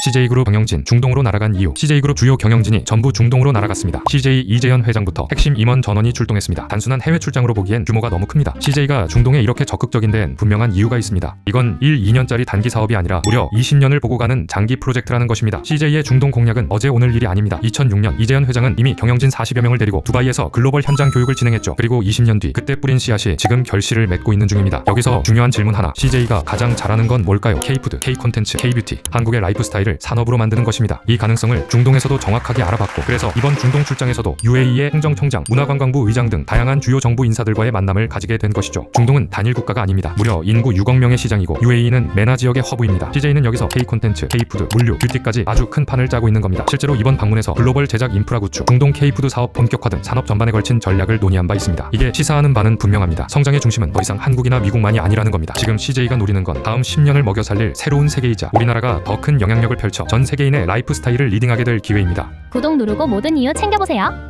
CJ그룹 경영진 중동으로 날아간 이유 CJ그룹 주요 경영진이 전부 중동으로 날아갔습니다. CJ 이재현 회장부터 핵심 임원 전원이 출동했습니다. 단순한 해외 출장으로 보기엔 규모가 너무 큽니다. CJ가 중동에 이렇게 적극적인 데엔 분명한 이유가 있습니다. 이건 1, 2년짜리 단기 사업이 아니라 무려 20년을 보고 가는 장기 프로젝트라는 것입니다. CJ의 중동 공략은 어제 오늘 일이 아닙니다. 2006년 이재현 회장은 이미 경영진 40여 명을 데리고 두바이에서 글로벌 현장 교육을 진행했죠. 그리고 20년 뒤 그때 뿌린 씨앗이 지금 결실을 맺고 있는 중입니다. 여기서 중요한 질문 하나. CJ가 가장 잘하는 건 뭘까요? K푸드, K콘텐츠, K뷰티. 한국의 라이프 스타일 을 산업으로 만드는 것입니다. 이 가능성을 중동에서도 정확하게 알아봤고 그래서 이번 중동 출장에서도 UAE의 행정청장, 문화관광부 의장 등 다양한 주요 정부 인사들과의 만남을 가지게 된 것이죠. 중동은 단일 국가가 아닙니다. 무려 인구 6억 명의 시장이고 UAE는 메나 지역의 허브입니다. CJ는 여기서 K콘텐츠, K푸드, 물류, 뷰티까지 아주 큰 판을 짜고 있는 겁니다. 실제로 이번 방문에서 글로벌 제작 인프라 구축, 중동 K푸드 사업 본격화 등 산업 전반에 걸친 전략을 논의한 바 있습니다. 이게 시사하는 바는 분명합니다. 성장의 중심은 더 이상 한국이나 미국만이 아니라는 겁니다. 지금 CJ가 노리는 건 다음 10년을 먹여 살릴 새로운 세계이자 우리나라가 더 큰 영향력을 펼쳐 전 세계인의 라이프 스타일을 리딩하게 될 기회입니다. 구독 누르고 모든 이유 챙겨보세요.